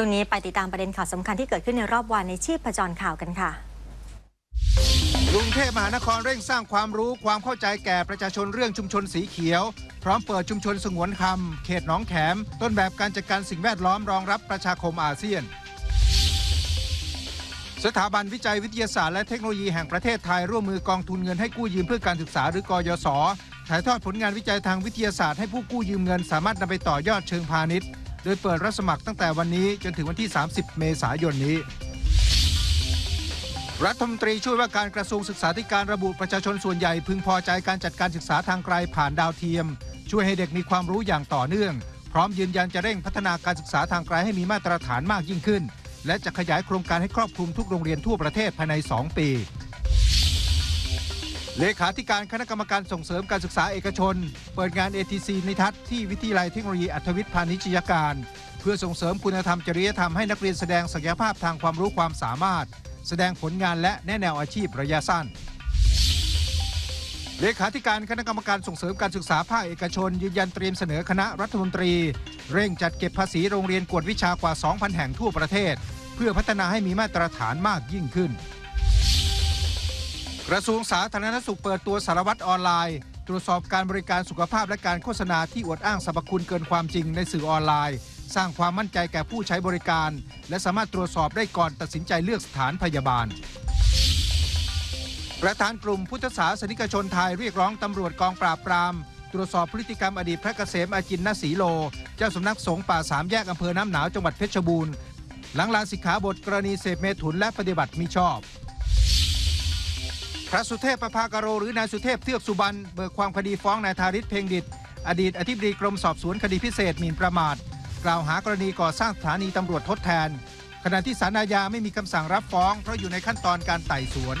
ช่วงนี้ไปติดตามประเด็นข่าวสำคัญที่เกิดขึ้นในรอบวันในชีพประจรข่าวกันค่ะกรุงเทพมหานครเร่งสร้างความรู้ความเข้าใจแก่ประชาชนเรื่องชุมชนสีเขียว พร้อมเปิดชุมชนสงวนคำเขตหนองแขม ต้นแบบการจัดการสิ่งแวดล้อมรองรับประชาคมอาเซียน สถาบันวิจัยวิทยาศาสตร์และเทคโนโลยีแห่งประเทศไทยร่วมมือกองทุนเงินให้กู้ยืมเพื่อการศึกษาหรือกยศถ่ายทอดผลงานวิจัยทางวิทยาศาสตร์ให้ผู้กู้ยืมเงินสามารถนำไปต่อยอดเชิงพาณิชย์ โดยเปิดรับสมัครตั้งแต่วันนี้จนถึงวันที่ 30 เมษายนนี้ รัฐมนตรีช่วยว่าการกระทรวงศึกษาธิการระบุประชาชนส่วนใหญ่พึงพอใจการจัดการศึกษาทางไกลผ่านดาวเทียม ช่วยให้เด็กมีความรู้อย่างต่อเนื่อง พร้อมยืนยันจะเร่งพัฒนาการศึกษาทางไกลให้มีมาตรฐานมากยิ่งขึ้น และจะขยายโครงการให้ครอบคลุมทุกโรงเรียนทั่วประเทศภายใน 2 ปี เลขาธิการคณะกรรมการส่งเสริมการศึกษาเอกชน เปิดงาน ATC นิทัศน์ที่วิทยาลัยเทคโนโลยีอัธวิทย์พาณิชยการ เพื่อส่งเสริมคุณธรรมจริยธรรมให้นักเรียนแสดงศักยภาพทางความรู้ความสามารถ แสดงผลงานและแนแนวอาชีพระยะสั้น เลขาธิการคณะกรรมการส่งเสริมการศึกษาภาคเอกชน ยืนยันเตรียมเสนอคณะรัฐมนตรี เร่งจัดเก็บภาษีโรงเรียนกวดวิชากว่า 2,000 แห่งทั่วประเทศ เพื่อพัฒนาให้มีมาตรฐานมากยิ่งขึ้น กระทรวงสาธารณสุขเปิดตัวสารวัตรออนไลน์ ตรวจสอบการบริการสุขภาพและการโฆษณาที่อวดอ้างสรรพคุณเกินความจริงในสื่อออนไลน์ สร้างความมั่นใจแก่ผู้ใช้บริการ และสามารถตรวจสอบได้ก่อนตัดสินใจเลือกสถานพยาบาล ประธานกลุ่มพุทธศาสนิกชนไทยเรียกร้องตำรวจกองปราบปราม ตรวจสอบพฤติกรรมอดีตพระเกษมอาจินนสีโล เจ้าสำนักสงฆ์ป่าสามแยกอำเภอน้ำหนาวจังหวัดเพชรบูรณ์หลังลาสิกขาบทกรณีเสพเมถุนและปฏิบัติมิชอบ พระสุเทพประภากโร หรือนายสุเทพเทือกสุบรรณเบิกความคดีฟ้องนายธาริศเพ่งดิตอดีตอธิบดีกรมสอบสวนคดีพิเศษหมิ่นประมาท กล่าวหากรณีก่อสร้างสถานีตำรวจทดแทน ขณะที่ศาลอาญาไม่มีคำสั่งรับฟ้อง เพราะอยู่ในขั้นตอนการไต่สวน